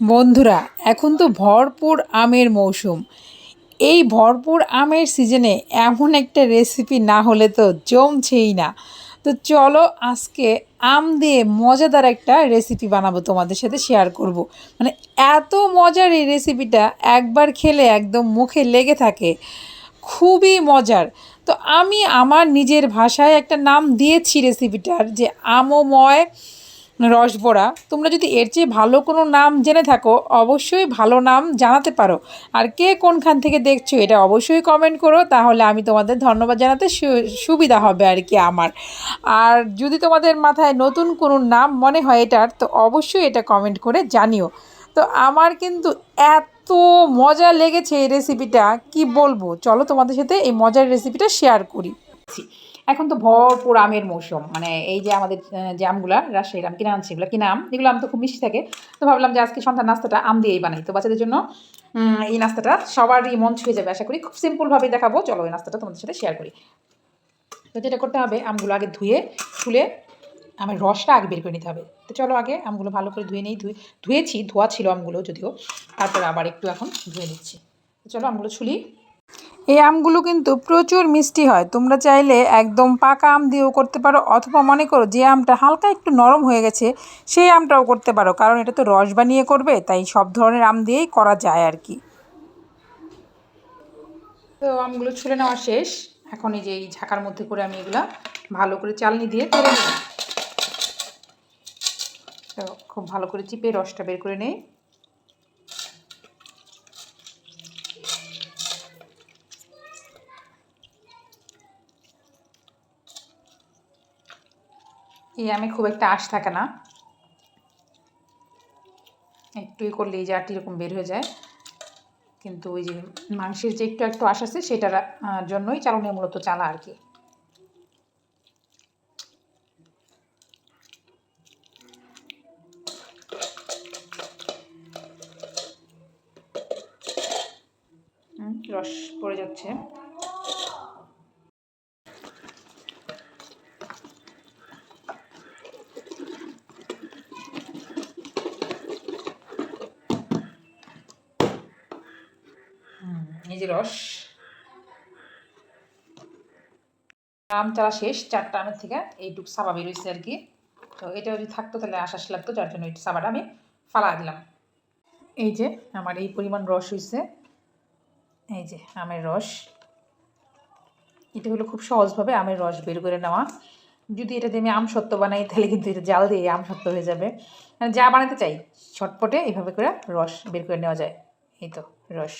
বন্ধুরা, এখন তো ভরপুর আমের মৌসুম। এই ভরপুর আমের সিজনে এমন একটা রেসিপি না হলে তো জমছেই না। তো চলো আজকে আম দিয়ে মজাদার একটা রেসিপি বানাবো তোমাদের সাথে শেয়ার করব। মানে এত মজার এই রেসিপিটা একবার খেলে একদম মুখে লেগে থাকে। খুবই মজার। তো আমি আমার নিজের ভাষায় একটা নাম দিয়েছি রেসিপিটার যে আমময় রসবড়া তোমরা যদি এর চেয়ে ভালো কোনো নাম জেনে থাকো, অবশ্যই ভালো নাম জানাতে পারো। আর কে কোনখান থেকে দেখছ এটা অবশ্যই কমেন্ট করো, তাহলে আমি তোমাদের ধন্যবাদ জানাতে সুবিধা হবে আর কি আমার। আর যদি তোমাদের মাথায় নতুন কোনো নাম মনে হয় এটার, তো অবশ্যই এটা কমেন্ট করে জানিও। তো আমার কিন্তু এত মজা লেগেছে এই রেসিপিটা কি বলব? চলো তোমাদের সাথে এই মজার রেসিপিটা শেয়ার করি। এখন তো ভরপুর আমের মৌসুম। মানে এই যে আমাদের যে আমগুলা, রাজশাহীর আম কিনে আনছি, এগুলো কিনা আম, এগুলো আম তো খুব মিষ্টি থাকে। তো ভাবলাম যে আজকে সন্ধ্যার নাস্তাটা আম দিয়েই বানাই। তো বাচ্চাদের জন্য এই নাস্তাটা সবারই মন ছুঁয়ে যাবে আশা করি। খুব সিম্পলভাবেই দেখাবো। চলো এই নাস্তাটা তোমাদের সাথে শেয়ার করি। তো যেটা করতে হবে, আমগুলো আগে ধুয়ে তুলে আমের রসটা আগে বের করে নিতে হবে। তো চলো আগে আমগুলো ভালো করে ধুয়ে নেই, ধুয়ে, ধুয়েছি, ধোয়া ছিল আমগুলো যদিও। তারপরে আবার একটু এখন ধুয়ে নিচ্ছি। তো চলো আমগুলো ছুলি। এই আমগুলো কিন্তু প্রচুর মিষ্টি হয়। তোমরা চাইলে একদম পাকা আম দিয়েও করতে পারো অথবা মনে করো যে আমটা হালকা একটু নরম হয়ে গেছে, সেই আমটাও করতে পারো। কারণ এটা তো রস বানিয়ে করবে, তাই সব ধরনের আম দিয়েই করা যায় আর কি। তো আমগুলো ছুলে নেওয়া শেষ। এখন এই যে এই ঝাঁকার মধ্যে করে আমি এগুলো ভালো করে চালনি দিয়ে তেলে নেব তো খুব ভালো করে চিপে রসটা বের করে নেই। এই আমে খুব একটা আশ থাকে না। একটুই করলে এই জারটি এরকম বের হয়ে যায়। কিন্তু ওই যে মাংসের যে একটু একটু আশ আছে সেটার জন্যই চালনে মূলত চালা আর কি। রস পড়ে যাচ্ছে। রস। আম চালা শেষ, চারটা আমের থেকে এইটুকু সাবা বেরোইছে আর কি। তো এটা যদি থাকতো তাহলে আশ্বাস লাগতো, যার জন্য এই সাবাটা আমি ফালা দিলাম। এই যে আমার এই পরিমাণ রস হয়েছে এই যে আমের রস। এটা হলো খুব সহজভাবে আমের রস বের করে নেওয়া। যদি এটা দিয়ে আমি আম সত্ত্ব বানাই, তাহলে কিন্তু এটা জাল দিয়ে আম সত্ত্ব হয়ে যাবে। মানে যা বানাতে চাই, ছটপটে এইভাবে করে রস বের করে নেওয়া যায়। এই তো রস।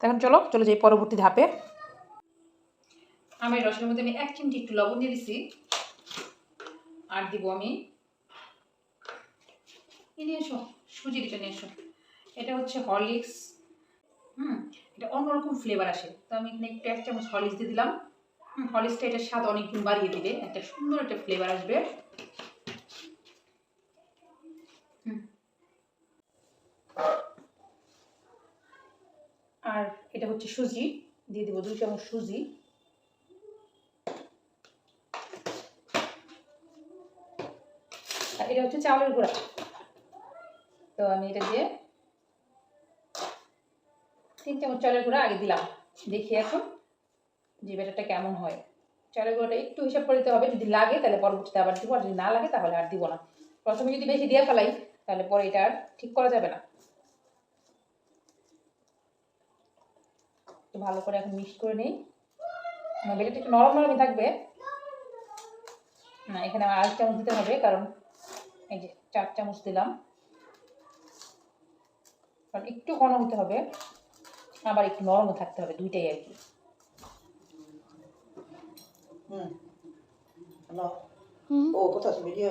এখন চলো চলো যাই পরবর্তী ধাপে। আমের রসের মধ্যে আমি এক চিমটি একটু লবণ দিয়ে দিছি। আর দিব আমি নিয়ে এসো সুজির এটা নিয়ে এসো। এটা হচ্ছে হরলিক্স, হুম, এটা অন্যরকম ফ্লেভার আসে। তো আমি একটু এক চামচ হরলিক্স দিয়ে দিলাম। হরলিক্সটা এটার স্বাদ অনেক গুণ বাড়িয়ে দিবে। একটা সুন্দর একটা ফ্লেভার আসবে হুম আর এটা হচ্ছে সুজি, দিয়ে দিব দুই চামচ সুজি। এটা হচ্ছে চাউলের গুঁড়া। তো আমি এটা দিয়ে তিন চামচ চালের গুঁড়া আগে দিলাম। দেখি এখন যে ব্যাটারটা কেমন হয়। চালের গুঁড়োটা একটু হিসাব করে দিতে হবে। যদি লাগে তাহলে পরবর্তীতে আবার দিব, আর যদি না লাগে তাহলে আর দিব না। প্রথমে যদি বেশি দিয়ে ফেলাই, তাহলে পরে এটা আর ঠিক করা যাবে না। ভালো করে এখন মিক্স করে নিই। মানে বেলিটা একটু নরম নরমই থাকবে। না এখানে আমার আড়াই চামচ দিতে হবে কারণ এই যে চার চামচ দিলাম। কারণ একটু ঘন হতে হবে আবার একটু নরমও থাকতে হবে দুইটাই আর কি। ও কোথাও ভিডিও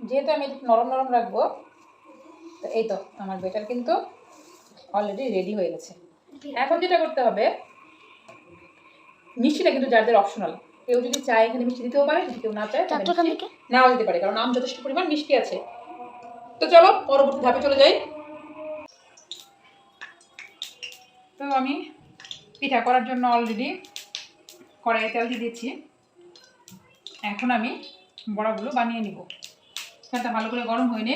যেহেতু আমি নরম নরম রাখব তো এই তো আমার বেটার কিন্তু অলরেডি রেডি হয়ে গেছে। এখন যেটা করতে হবে মিষ্টিটা কিন্তু যার অপশনাল কেউ যদি চায় এখানে মিষ্টি দিতেও পারে যদি কেউ না চায়? নাও দিতে পারে কারণ আম যথেষ্ট পরিমাণ মিষ্টি আছে। তো চলো পরবর্তী ধাপে চলে যাই। তো আমি পিঠা করার জন্য অলরেডি কড়াইয়ে তেল দিয়ে দিচ্ছি এখন আমি বড়াগুলো বানিয়ে নিব। তেলটা ভালো করে গরম হয়ে নে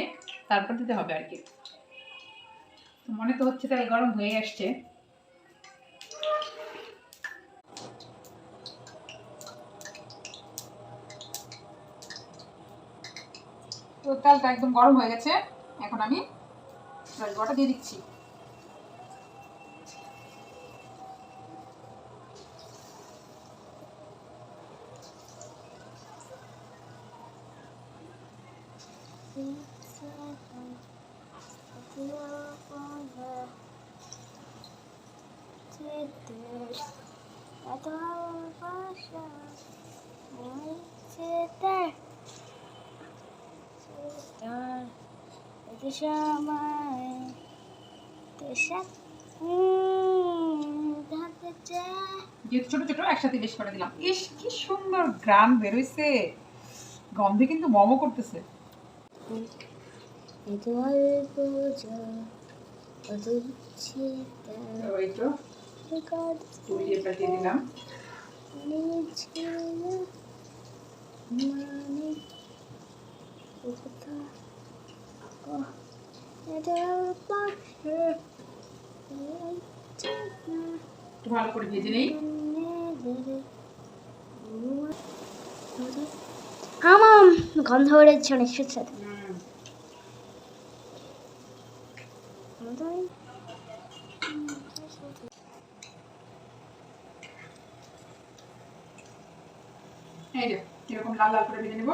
তারপর দিতে হবে আর কি। মনে তো হচ্ছে তেল গরম হয়ে আসছে। তো তেলটা একদম গরম হয়ে গেছে। এখন আমি বড়াটা দিয়ে দিচ্ছি। সময় ছোট ছোট একসাথে বেশ করে দিলাম। ইস কি সুন্দর গ্রান বেরোইছে। গন্ধে কিন্তু মমো করতেছে। দিলাম। মানে একটু ভালো করে ভেজে নেই? আমার গন্ধ বেড়েছে অনেক সাথে এই যে এরকম লাল লাল করে ভেজে নেব।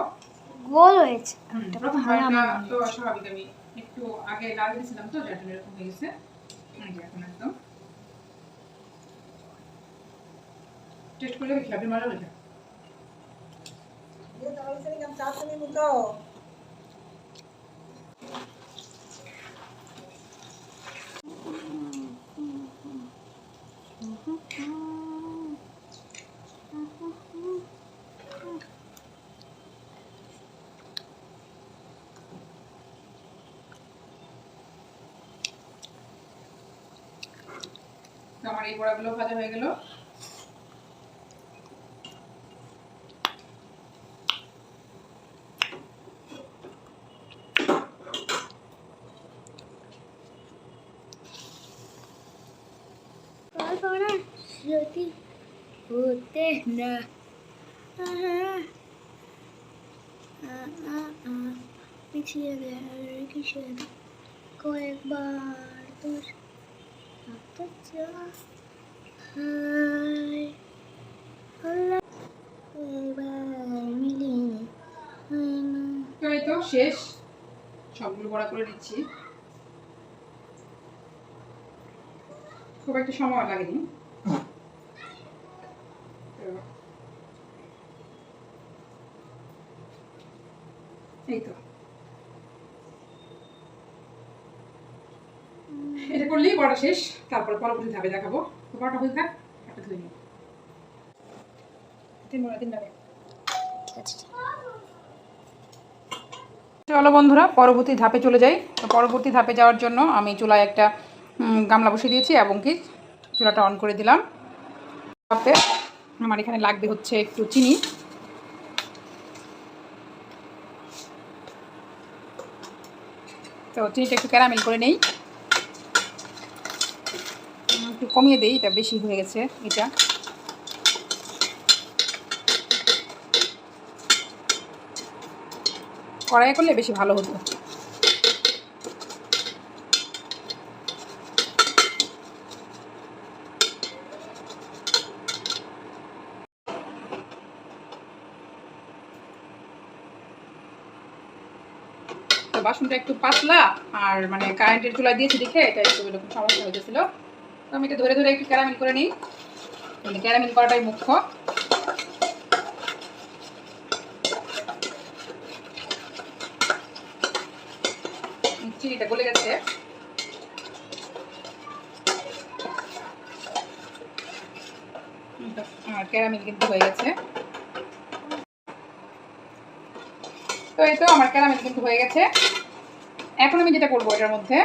গোল হয়েছে। একটা প্রথম বারটা তো স্বাভাবিক আমি একটু আগে লাল দিয়েছিলাম তো জন্য এরকম হয়ে গেছে। এই যে এখন একদম। টেস্ট করলে দেখি আপনি মজা হয়েছে আমার এই বড়াগুলো ভাজা হয়ে গেল। হতে না কয়েকবার তোর চাই তো শেষ। সবগুলো বড়া করে দিচ্ছি খুব একটা সময় লাগেনি। এই তো। এটা করলেই বড়া শেষ। তারপর পরবর্তী ধাপে দেখাবো। হয়ে থাক একটা ধুয়ে নিই চলো বন্ধুরা পরবর্তী ধাপে চলে যাই। তো পরবর্তী ধাপে যাওয়ার জন্য আমি চুলায় একটা গামলা বসিয়ে দিয়েছি এবং কি চুলাটা অন করে দিলাম। আমার এখানে লাগবে হচ্ছে একটু চিনি। তো চিনিটা একটু ক্যারামেল করে নেই উম, একটু কমিয়ে দেই, এটা বেশি হয়ে গেছে এটা। কড়াইয়ে করলে বেশি ভালো হতো। বাসনটা একটু পাতলা, আর মানে কারেন্টের চুলা দিয়েছি দেখে এটা একটু এরকম সমস্যা হয়ে গেছিল তো আমি এটা ধরে ধরে একটু ক্যারামেল করে নিই। মানে ক্যারামেল করাটাই মুখ্য। চিনিটা গলে গেছে। ক্যারামেল কিন্তু হয়ে গেছে। তো এই তো আমার ক্যারামেল কিন্তু হয়ে গেছে। এখন আমি যেটা করব এটার মধ্যে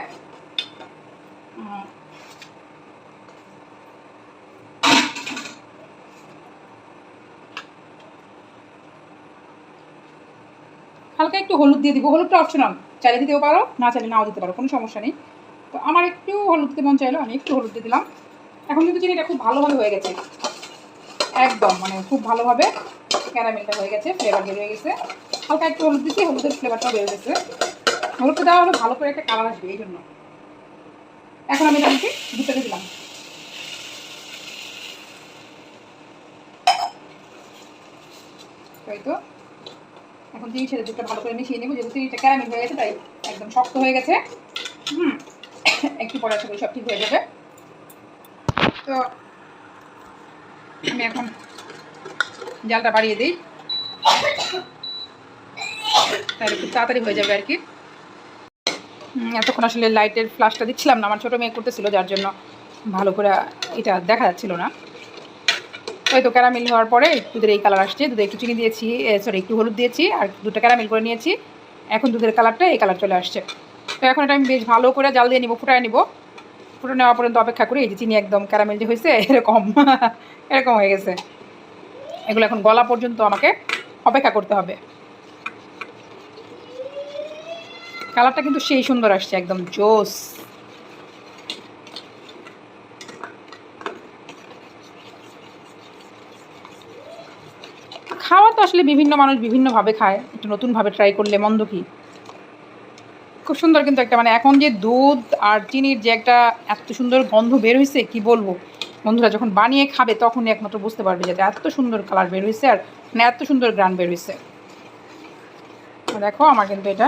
হালকা একটু হলুদ দিয়ে দিব। হলুদটা অপশনাল চাইলে দিতেও পারো, না চাইলে নাও দিতে পারো, কোনো সমস্যা নেই। তো আমার একটু হলুদ দিতে মন চাইলো, আমি একটু হলুদ দিয়ে দিলাম। এখন কিন্তু চিনিটা খুব ভালোভাবে হয়ে গেছে। একদম মানে খুব ভালোভাবে ক্যারামেলটা হয়ে গেছে ফ্লেভার বের হয়ে গেছে। হালকা একটু হলুদ দিচ্ছি, হলুদের ফ্লেভারটাও বের গেছে। হলুদটা দেওয়া হলে ভালো করে একটা কালার আসবে, এই জন্য। এখন আমি এটাকে দুটোকে দিলাম। তাই তো। এখন চিনি ছেড়ে দুধটা ভালো করে মিশিয়ে নেব, যেহেতু চিনিটা ক্যারামেল হয়ে গেছে, তাই একদম শক্ত হয়ে গেছে। হুম, একটু পরে আশা করি সব ঠিক হয়ে যাবে। তো আমি এখন জালটা বাড়িয়ে দিই। তাহলে খুব তাড়াতাড়ি হয়ে যাবে আর কি। এতক্ষণ আসলে লাইটের ফ্লাশটা দিচ্ছিলাম না, আমার ছোটো মেয়ে করতেছিল, যার জন্য ভালো করে এটা দেখা যাচ্ছিল না। ওই তো ক্যারামেল হওয়ার পরে দুধের এই কালার আসছে। দুধে একটু চিনি দিয়েছি সরি একটু হলুদ দিয়েছি আর দুধটা ক্যারামেল করে নিয়েছি। এখন দুধের কালারটা এই কালার চলে আসছে। তো এখন এটা আমি বেশ ভালো করে জাল দিয়ে নিব, ফুটায় নিব। ফুটে নেওয়া পর্যন্ত অপেক্ষা করি, এই যে চিনি একদম ক্যারামেল যে হয়েছে, এরকম এরকম হয়ে গেছে। এগুলো এখন গলা পর্যন্ত আমাকে অপেক্ষা করতে হবে। কালারটা কিন্তু সেই সুন্দর আসছে, একদম জোস। তো আসলে বিভিন্ন মানুষ বিভিন্নভাবে খায়, একটু নতুনভাবে ট্রাই করলে মন্দ কি? খুব সুন্দর কিন্তু একটা মানে এখন যে দুধ আর চিনির যে একটা এত সুন্দর গন্ধ বের হয়েছে কি বলব? বন্ধুরা যখন বানিয়ে খাবে তখন একমাত্র বুঝতে পারবে যে এত সুন্দর কালার বের হয়েছে আর মানে এত সুন্দর গ্রান বের হয়েছে দেখো, আমার কিন্তু এটা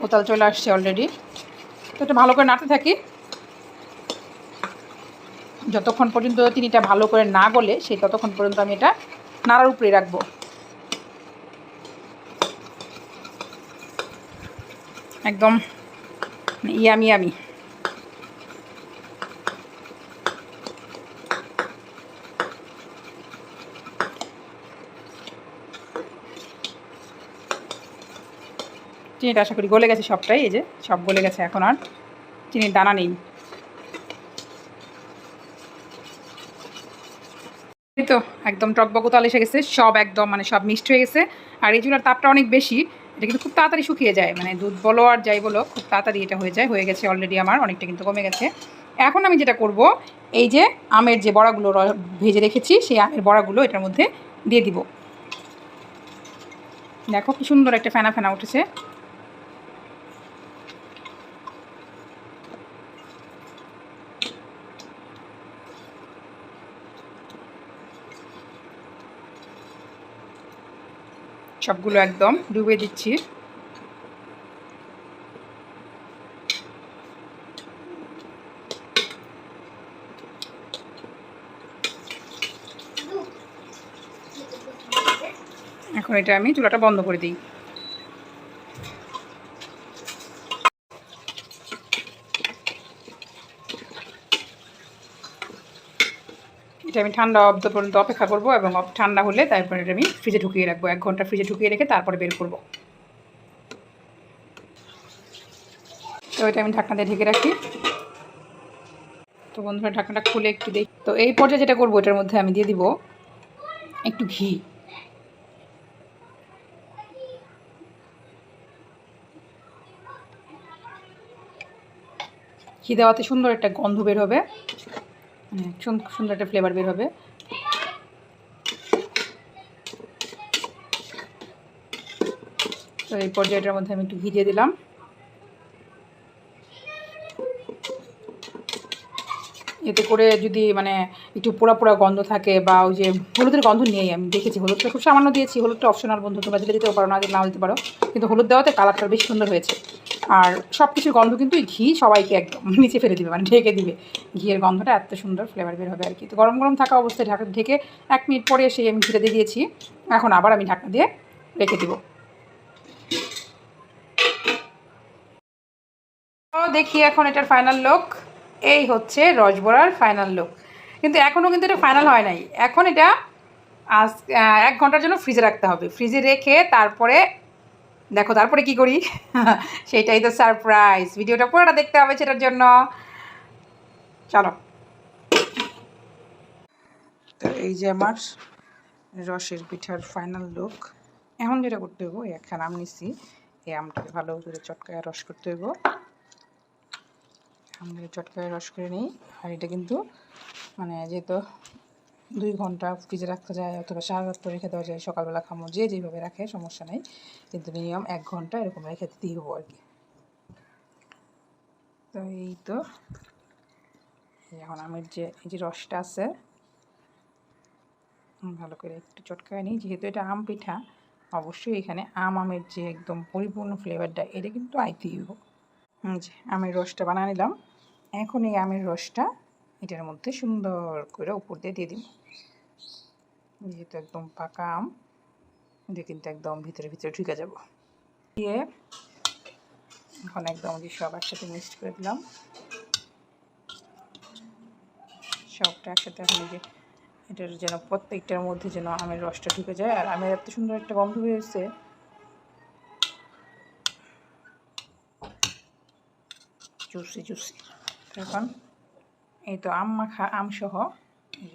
কোতাল চলে আসছে অলরেডি তো এটা ভালো করে নাড়তে থাকি। যতক্ষণ পর্যন্ত তিনিটা ভালো করে না গলে, সেই ততক্ষণ পর্যন্ত আমি এটা নাড়ার উপরে রাখব। একদম ইয়ামি ইয়ামি। চিনিটা আশা করি গলে গেছে সবটাই, এই যে সব গলে গেছে এখন আর। চিনির দানা নেই এই তো একদম টকবকতাল এসে গেছে, সব একদম মানে সব মিক্সড হয়ে গেছে। আর এই চুলার তাপটা অনেক বেশি, এটা কিন্তু খুব তাড়াতাড়ি শুকিয়ে যায় মানে দুধ বলো আর যাই বলো, খুব তাড়াতাড়ি এটা হয়ে যায়, হয়ে গেছে অলরেডি আমার, অনেকটা কিন্তু কমে গেছে। এখন আমি যেটা করব, এই যে আমের যে বড়াগুলো ভেজে রেখেছি, সেই আমের বড়াগুলো এটার মধ্যে দিয়ে দিব। দেখো কি সুন্দর একটা ফেনা ফেনা উঠেছে। সবগুলো একদম ডুবে দিচ্ছি। এখন এটা আমি চুলাটা বন্ধ করে দিই। এটা আমি ঠান্ডা অব্দ পর্যন্ত অপেক্ষা করব এবং ঠান্ডা হলে তারপরে এটা আমি ফ্রিজে ঢুকিয়ে রাখব। এক ঘণ্টা ফ্রিজে ঢুকিয়ে রেখে তারপরে বের করব। তো এটা আমি ঢাকনা দিয়ে ঢেকে রাখি। তো বন্ধুরা, ঢাকনাটা খুলে একটু দেখি। তো এই পর্যায়ে যেটা করব, এটার মধ্যে আমি দিয়ে দিব একটু ঘি। ঘি দেওয়াতে সুন্দর একটা গন্ধ বের হবে। সুন্দর একটা ফ্লেভার বের হবে। তো এই পর্যায়টার মধ্যে আমি একটু ঘি দিলাম। এতে করে যদি মানে একটু পোড়া পোড়া গন্ধ থাকে বা ওই যে হলুদের গন্ধ নেই আমি দেখেছি, হলুদটা খুব সামান্য দিয়েছি, হলুদটা অপশনাল বন্ধু তোমরা দিলে দিতেও পারো না দিলে নাও দিতে পারো। কিন্তু হলুদ দেওয়াতে কালারটা বেশ সুন্দর হয়েছে। আর সব কিছুর গন্ধ কিন্তু ঘি সবাইকে একদম নিচে ফেলে দিবে মানে ঢেকে দিবে। ঘিয়ের গন্ধটা এত সুন্দর ফ্লেভার বের হবে আর কি তো গরম গরম থাকা অবস্থায় ঢাকা ঢেকে এক মিনিট পরে এসে আমি ঘিটা দিয়ে দিয়েছি। এখন আবার আমি ঢাকনা দিয়ে রেখে দিব। দেখি এখন এটার ফাইনাল লুক এই হচ্ছে রসবড়ার ফাইনাল লুক কিন্তু এখনও কিন্তু এটা ফাইনাল হয় নাই। এখন এটা আজ এক ঘণ্টার জন্য ফ্রিজে রাখতে হবে। ফ্রিজে রেখে তারপরে দেখো তারপরে কি করি? সেটাই তো সারপ্রাইজ ভিডিওটা পুরোটা দেখতে হবে সেটার জন্য। চলো। তো এই যে আমার রসের পিঠার ফাইনাল লুক এখন যেটা করতে হইব, এই একখান আম নিচ্ছি এই আমটাকে ভালো করে চটকায় রস করতে হইব। আমরা চটকায় রস করে নিই। আর এটা কিন্তু মানে যেহেতু দুই ঘণ্টা ফ্রিজে রাখতে যায় অথবা সারা রাত রেখে দেওয়া যায়, সকালবেলা খামো, যে যেভাবে রাখে সমস্যা নেই। কিন্তু মিনিমাম এক ঘণ্টা এরকম রেখে দিতেই হব আর কি। তো এই তো। এখন আমের যে, এই যে রসটা আছে ভালো করে একটু চটকায় নিই। যেহেতু এটা আম পিঠা, অবশ্যই এখানে আম আমের যে একদম পরিপূর্ণ ফ্লেভারটা এটা কিন্তু আইতেই হব। যে আমের রসটা বানিয়ে নিলাম। এখন এই আমের রসটা এটার মধ্যে সুন্দর করে উপর দিয়ে দিয়ে দিব। যেহেতু একদম পাকা আম, এটা কিন্তু একদম ভিতরে ভিতরে ঢুকে যাব। দিয়ে এখন একদম যে সব একসাথে মিক্সড করে দিলাম। সবটা একসাথে এখন যে এটার যেন প্রত্যেকটার মধ্যে যেন আমের রসটা ঢুকে যায়। আর আমের এত সুন্দর একটা গন্ধ হয়েছে। Juicy juicy. এখন এই তো আম মাখা, আম সহ এই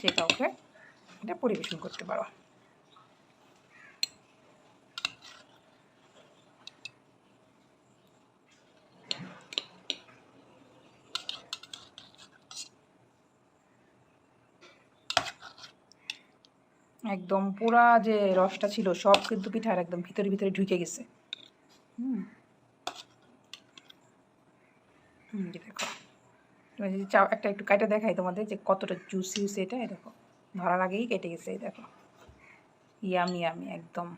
যে কাউকে এটা পরিবেশন করতে পারো। একদম পুরা যে রসটা ছিল, সব কিন্তু পিঠার একদম ভিতরে ভিতরে ঢুকে গেছে। হুম। দেখো। তুমি যদি চাও, একটা একটু কাটা দেখাই তোমাদের যে কতটা জুসি জুসি এটা দেখো। ধরার আগেই কেটে গেছে, এই দেখো। ইয়ামি ইয়ামি একদম।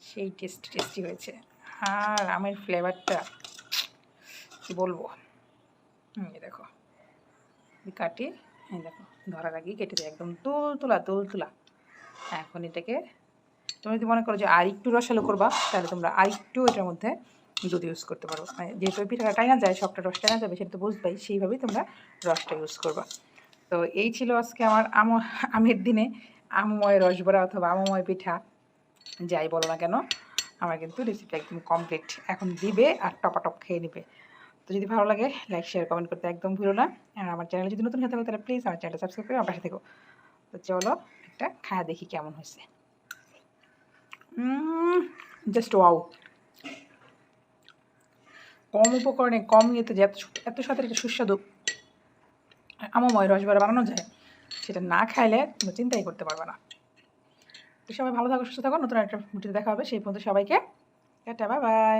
সেই টেস্টি টেস্টি হয়েছে। আর আমের ফ্লেভারটা কি বলব? এই দেখো। কাটি, এই দেখো। ধরার আগেই কেটে দেয়, একদম তুল তুলা তুল তুলা এখন এটাকে, তুমি যদি মনে করো যে আর একটু রসালো করবা, তাহলে তোমরা আর একটু এটার মধ্যে দুধ ইউজ করতে পারো। মানে যেহেতু পিঠাটা টাইনা যায় সবটা রস টাইনা যাবে, সেটা তো বুঝবাই, সেইভাবেই তোমরা রসটা ইউজ করবা। তো এই ছিল আজকে আমার আম, আমের দিনে আমময় রসবড়া অথবা আমময় পিঠা। যাই বলো না কেন, আমার কিন্তু রেসিপি একদম কমপ্লিট এখন দিবে আর টপাটপ খেয়ে নেবে। তো যদি ভালো লাগে লাইক শেয়ার কমেন্ট করতে একদম ভুলো না। আর আমার চ্যানেলে যদি নতুন হয়ে থাকো, তাহলে প্লিজ আমার চ্যানেলটা সাবস্ক্রাইব করে আমার পাশে থেকো। তো চলো, একটা খাওয়া দেখি কেমন হয়েছে। জাস্ট ওয়াও কম উপকরণে কম ইয়েতে যে এত এত সাথে একটা সুস্বাদু আমময় রসবড়া বানানো যায়, সেটা না খাইলে তুমি চিন্তাই করতে পারবে না। তো সবাই ভালো থাকো, সুস্থ থাকো, নতুন একটা ভিডিও দেখা হবে, সেই পর্যন্ত সবাইকে টাটা বাই বাই